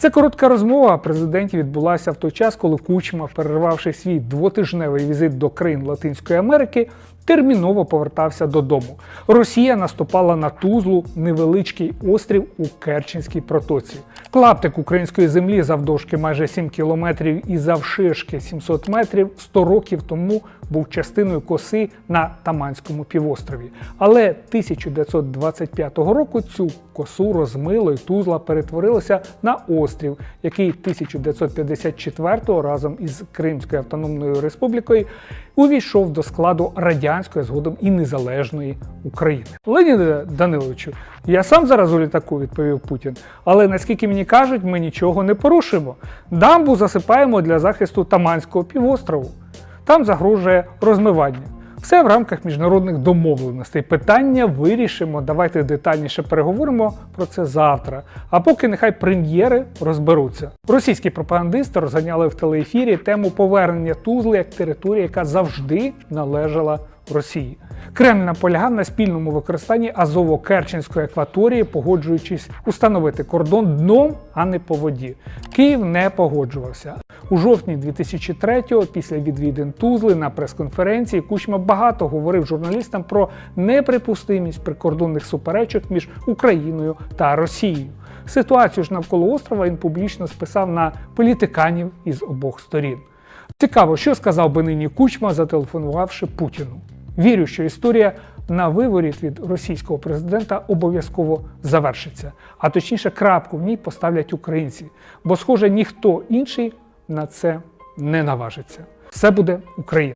Це коротка розмова. Президентів відбулася в той час, коли Кучма, перервавши свій двотижневий візит до країн Латинської Америки, терміново повертався додому. Росія наступала на Тузлу, невеличкий острів у Керченській протоці. Клаптик української землі завдовжки майже 7 кілометрів і завширшки 700 метрів 100 років тому був частиною коси на Таманському півострові. Але 1925 року цю косу розмило і Тузла перетворилася на острів, який 1954 разом із Кримською автономною республікою увійшов до складу радянської, а згодом і незалежної України. Леоніде Даниловичу, я сам зараз у літаку, відповів Путін. Але наскільки мені кажуть, ми нічого не порушимо. Дамбу засипаємо для захисту Таманського півострову. Там загрожує розмивання. Все в рамках міжнародних домовленостей. Питання вирішимо. Давайте детальніше переговоримо про це завтра. А поки нехай прем'єри розберуться. Російські пропагандисти розганяли в телеефірі тему повернення Тузли як території, яка завжди належала Росії. Кремль наполягав на спільному використанні Азово-Керченської акваторії, погоджуючись установити кордон дном, а не по воді. Київ не погоджувався. У жовтні 2003-го, після відвідин Тузли на прес-конференції, Кучма багато говорив журналістам про неприпустимість прикордонних суперечок між Україною та Росією. Ситуацію ж навколо острова він публічно списав на політиканів із обох сторін. Цікаво, що сказав би нині Кучма, зателефонувавши Путіну. Вірю, що історія на виворіт від російського президента обов'язково завершиться, а точніше, крапку в ній поставлять українці, бо, схоже, ніхто інший на це не наважиться. Все буде Україна.